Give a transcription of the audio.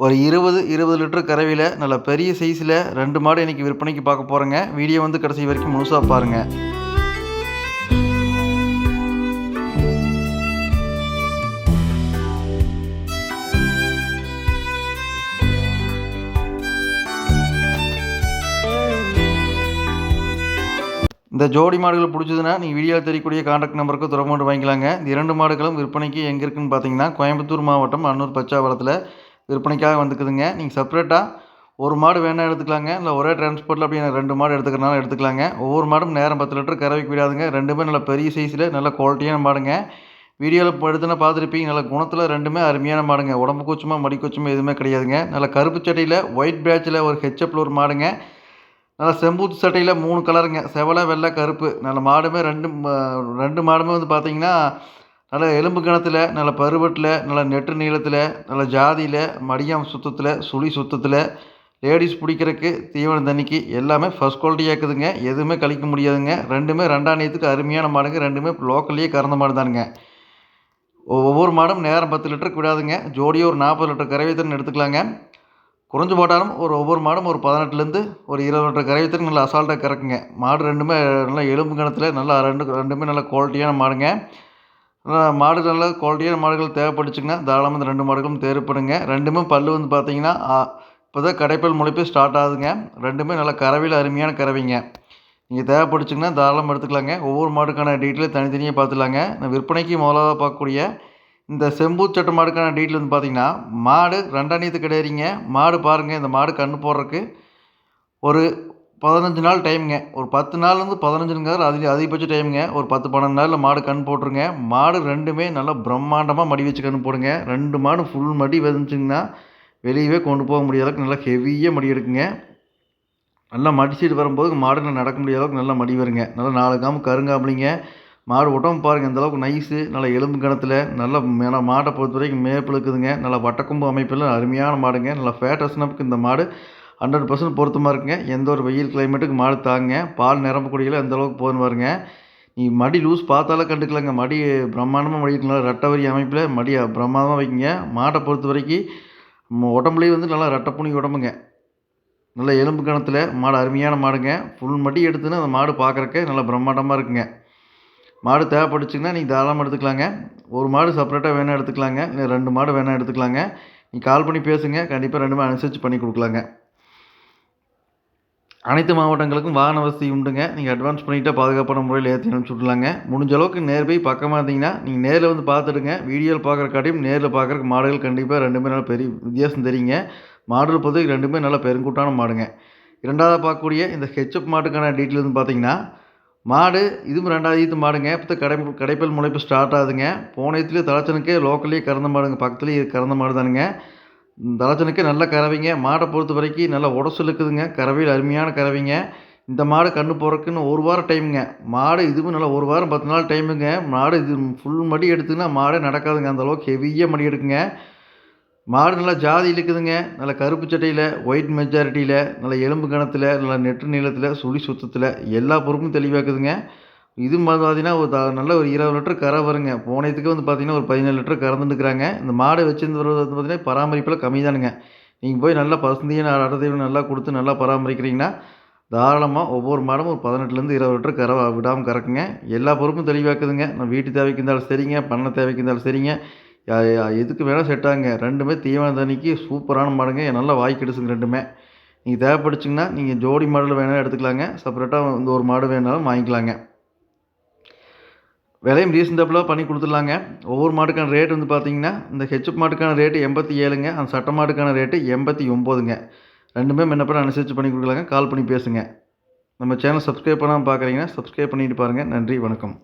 ஒரு இருபது இருபது லிட்டர் கறவையில் நல்ல பெரிய சைஸில் ரெண்டு மாடு இன்றைக்கி விற்பனைக்கு பார்க்க போகிறேங்க வீடியோ வந்து கடைசி வரைக்கும் முழுசாக பாருங்கள் இந்த ஜோடி மாடுகள் பிடிச்சதுன்னா நீங்கள் வீடியோவில் தெரியக்கூடிய கான்டாக்ட் நம்பருக்கு தொடர்பு வாங்கிக்கலாங்க. இந்த இரண்டு மாடுகளும் விற்பனைக்கு எங்கே இருக்குன்னு பார்த்தீங்கன்னா கோயம்புத்தூர் மாவட்டம் அன்னூர் பச்சாவளத்தில் விற்பனைக்காக வந்துக்குதுங்க. நீங்கள் செப்பரேட்டாக ஒரு மாடு வேணால் எடுத்துக்கலாங்க. இல்லை ஒரே டிரான்ஸ்போர்ட்டில் அப்படி ரெண்டு மாடு எடுத்துக்கிறனால எடுத்துக்கலாங்க. ஒவ்வொரு மாடும் நேரம் பத்து லிட்டர் கறவைக்கு விடாதுங்க ரெண்டுமே நல்ல பெரிய சைஸில் நல்ல குவாலிட்டியான மாடுங்க. வீடியோவில் இப்போ பார்த்துருப்பீங்க. நல்ல குணத்தில் ரெண்டுமே அருமையான மாடுங்க. உடம்பு கூச்சமாக மடி கூச்சமாக எதுவுமே கிடையாதுங்க. நல்ல கருப்பு சட்டையில் ஒயிட் பேட்சில் ஒரு ஹெச்எப்பில் ஒரு மாடுங்க. நல்லா செம்பூத்து சட்டையில் மூணு கலருங்க செவலை வெள்ளை கருப்பு. நல்ல மாடுமே ரெண்டு ரெண்டு மாடுமே வந்து பார்த்தீங்கன்னா நல்ல எலும்பு கணத்தில் நல்ல பருவத்தில் நல்ல நெட்டு நீளத்தில் நல்ல ஜாதியில் மடியாம் சுத்தத்தில் சுழி சுத்தத்தில் லேடிஸ் பிடிக்கிறதுக்கு தீவன தண்ணிக்கு எல்லாமே ஃபஸ்ட் குவாலிட்டியாக இருக்குதுங்க. எதுவுமே கழிக்க முடியாதுங்க. ரெண்டுமே ரெண்டாம் நேரத்துக்கு அருமையான மாடுங்க. ரெண்டுமே லோக்கல்லையே கறந்த மாடு தானுங்க ஒவ்வொரு மாடும் நேரம் பத்து லிட்டருக்கு விடாதுங்க ஜோடியாக ஒரு நாற்பது லிட்டர் கறவைத்தன் எடுத்துக்கலாங்க. குறைஞ்சு போட்டாலும் ஒரு ஒவ்வொரு மாடும் ஒரு பதினெட்டுலேருந்து ஒரு இருபது லிட்டர் கறவைத்தன் நல்லா அசால்ட்டாக கறக்குங்க. மாடு ரெண்டுமே நல்லா எலும்பு கணத்தில் நல்லா ரெண்டு ரெண்டுமே நல்ல குவாலிட்டியான மாடுங்க. மாடுகள் நல்லா குவாலிட்டியான மாடுகள் தேவைப்பட்டுச்சுங்கன்னா தாராளமாக இந்த ரெண்டு மாடுகளும் தேவைப்படுங்க ரெண்டுமே பல் வந்து பார்த்தீங்கன்னா இப்போ தான் கடைப்பல் முளைப்பு ஸ்டார்ட் ஆகுதுங்க. ரெண்டுமே நல்லா கறவையில் அருமையான கறவைங்க. நீங்கள் தேவைப்படுச்சிங்கன்னா தாராளமாக எடுத்துக்கலாங்க. ஒவ்வொரு மாடுக்கான டீட்டெயில் தனித்தனியாக பார்த்துலாங்க நான் விற்பனைக்கு முதலாக பார்க்கக்கூடிய இந்த செம்பூச்சட்ட மாடுக்கான டீட்டெயில் வந்து பார்த்திங்கன்னா மாடு ரெண்டாணியத்து கிடையாதுங்க. மாடு பாருங்கள் இந்த மாடு கன்று போடுறதுக்கு ஒரு பதினஞ்சு நாள் டைமுங்க ஒரு பத்து நாள்லேருந்து பதினஞ்சுங்கிறது அதிக அதிகபட்ச டைமுங்க ஒரு பத்து பன்னெண்டு நாளில் மாடு கண் போட்டுருங்க. மாடு ரெண்டுமே நல்லா பிரம்மாண்டமாக மடி வச்சு கண் போடுங்க. ரெண்டு மாடு ஃபுல் மடி வந்துச்சுங்கன்னா வெளியவே கொண்டு போக முடியாத அளவுக்கு நல்லா ஹெவியாக மடி எடுக்குங்க. நல்லா மடிச்சிட்டு வரும்போது மாடு நடக்க முடியாத அளவுக்கு நல்லா மடி வருங்க. நல்லா நாலு காம்பு கருங்காம்பளிங்க. மாடு உடம்பு பாருங்கள் இந்த அளவுக்கு நைஸு நல்லா எலும்பு கணத்தில் நல்லா நல்லா மாட்டை பொறுத்த வரைக்கும் மேப்பில் இருக்குதுங்க. நல்லா வட்டக்கொம்பு அமைப்பில் அருமையான மாடுங்க. நல்லா ஃபேட்டஸ்னப்புக்கு இந்த மாடு ஹண்ட்ரட் பர்சன்ட் பொருத்தமாக இருக்குங்க. எந்த ஒரு வெயில் கிளைமேட்டுக்கு மாடு தாங்க பால் நிரம்பக்கூடியல எந்த அளவுக்கு போதுன்னு பாருங்க. நீ மடி லூஸ் பார்த்தாலே கண்டுக்கலாங்க. மடி பிரம்மாண்டமாக மடிக்கலாம் ரெட்டை வரி அமைப்பில் மடியை பிரம்மாண்டமாக வைக்கிங்க. மாட்டை பொறுத்த வரைக்கும் உடம்புலேயே வந்து நல்லா ரெட்டப்புனி உடம்புங்க. நல்ல எலும்பு கணத்தில் மாடு அருமையான மாடுங்க. ஃபுல் மடி எடுத்துன்னு அந்த மாடு பார்க்குறக்கு நல்லா பிரம்மாண்டமாக இருக்குங்க. மாடு தேவைப்படுச்சுங்கன்னா நீங்கள் தாராளமாக எடுத்துக்கலாங்க. ஒரு மாடு செப்பரேட்டாக வேணால் எடுத்துக்கலாங்க. இல்லை ரெண்டு மாடு வேணால் எடுத்துக்கலாங்க. நீங்கள் கால் பண்ணி பேசுங்க. கண்டிப்பாக ரெண்டுமே அனுசரித்து பண்ணி கொடுக்கலாங்க. அனைத்து மாவட்டங்களுக்கும் வாகன வசதி உண்டுங்க. நீங்கள் அட்வான்ஸ் பண்ணிவிட்டு பாதுகாப்பான முறையில் ஏற்றி அனுப்பிச்சுட்லாங்க முடிஞ்ச அளவுக்கு நேர் போய் பக்கமாக இருந்தீங்கன்னா நீங்கள் நேரில் வந்து பார்த்துடுங்க. வீடியோவில் பார்க்குற காட்டியும் நேரில் பார்க்குறக்கு மாடுகள் கண்டிப்பாக ரெண்டுமே நல்லா பெரிய வித்தியாசம் தெரியுங்க. மாடுகள் பொறுத்தவரைக்கும் ரெண்டுமே நல்லா பெருங்கூட்டான மாடுங்க. இரண்டாவது பார்க்கக்கூடிய இந்த ஹெச்எப் மாட்டுக்கான டீட்டெயில் வந்து பார்த்தீங்கன்னா மாடு இதுவும் ரெண்டாவது ஈத்து மாடுங்க. இப்போ கடை கடைப்பல் முளைப்பு ஸ்டார்ட் ஆகுதுங்க. போன ஈத்துலேயே தலைச்சனுக்கே லோக்கல்லேயே கறந்த மாடுங்க. பக்கத்துலேயே கறந்த மாடு தானுங்க. தலச்சனுக்கு நல்ல கறவைங்க. மாடை பொறுத்த வரைக்கும் நல்லா உடசல் இருக்குதுங்க கறவையில் அருமையான கறவைங்க. இந்த மாடு கன்று போகிறதுக்குன்னு ஒரு வாரம் டைமுங்க. மாடு இதுவும் நல்லா ஒரு வாரம் பத்து நாள் டைமுங்க. மாடு இது ஃபுல் மடி எடுத்துங்கன்னா மாடே நடக்காதுங்க. அந்தளவுக்கு ஹெவியாக மடி எடுக்குங்க. மாடு நல்லா ஜாதி இருக்குதுங்க நல்ல கருப்பு சட்டையில் ஒயிட் மெஜாரிட்டியில் நல்ல எலும்பு கணத்தில் நல்ல நெட்டு நீளத்தில் சுழி சுத்தத்தில் எல்லா பொறுப்பும் தெளிவாக்குதுங்க இது பார்த்தீங்கன்னா ஒரு நல்ல ஒரு இருபது லிட்டர் கரை வருங்க. போனதுக்கே வந்து பார்த்தீங்கன்னா ஒரு பதினேழு லிட்டர் கறந்துட்டுருக்குறாங்க இந்த மாடை வச்சுருந்து வந்து பார்த்தீங்கன்னா பராமரிப்பில் கம்மி தானுங்க நீங்கள் போய் நல்லா பசுந்தையும் அடத்தையும் நல்லா கொடுத்து நல்லா பராமரிக்கிறீங்கன்னா தாராளமாக ஒவ்வொரு மாடும் ஒரு பதினெட்டுலேருந்து இருபது லிட்டர் கரை விடாமல் கறக்குங்க. எல்லா பொறுப்பும் தெளிவாக்குதுங்க. நம்ம வீட்டு தேவைக்கு இருந்தாலும் சரிங்க பண்ண தேவைக்கு இருந்தாலும் சரிங்க. எதுக்கு வேணால் செட் ஆகுங்க ரெண்டுமே தீவன தண்ணிக்கு சூப்பரான மாடுங்க. நல்லா வாய் கிடச்சுங்க ரெண்டுமே. நீங்கள் தேவைப்படுச்சிங்கன்னா நீங்கள் ஜோடி மாடல் வேணாலும் எடுத்துக்கலாங்க. செப்பரேட்டாக வந்து ஒரு மாடு வேணாலும் வாங்கிக்கலாங்க. விலையும் ரீசனபிளாக பண்ணி கொடுத்துடலாங்க. ஒவ்வொரு மாட்டுக்கான ரேட் வந்து பார்த்தீங்கன்னா இந்த ஹெச்எப் மாட்டுக்கான ரேட்டு எண்பத்தி ஏழுங்க அந்த சட்ட மாட்டுக்கான ரேட்டு எண்பத்தி ஒம்போதுங்க. ரெண்டுமே முன்னப்பட அனுசரித்து பண்ணி கொடுக்கலாங்க. கால் பண்ணி பேசுங்க. நம்ம சேனல் சப்ஸ்கிரைப் பண்ணாமல் பார்க்குறீங்கன்னா சப்ஸ்கிரைப் பண்ணிட்டு பாருங்கள் நன்றி வணக்கம்.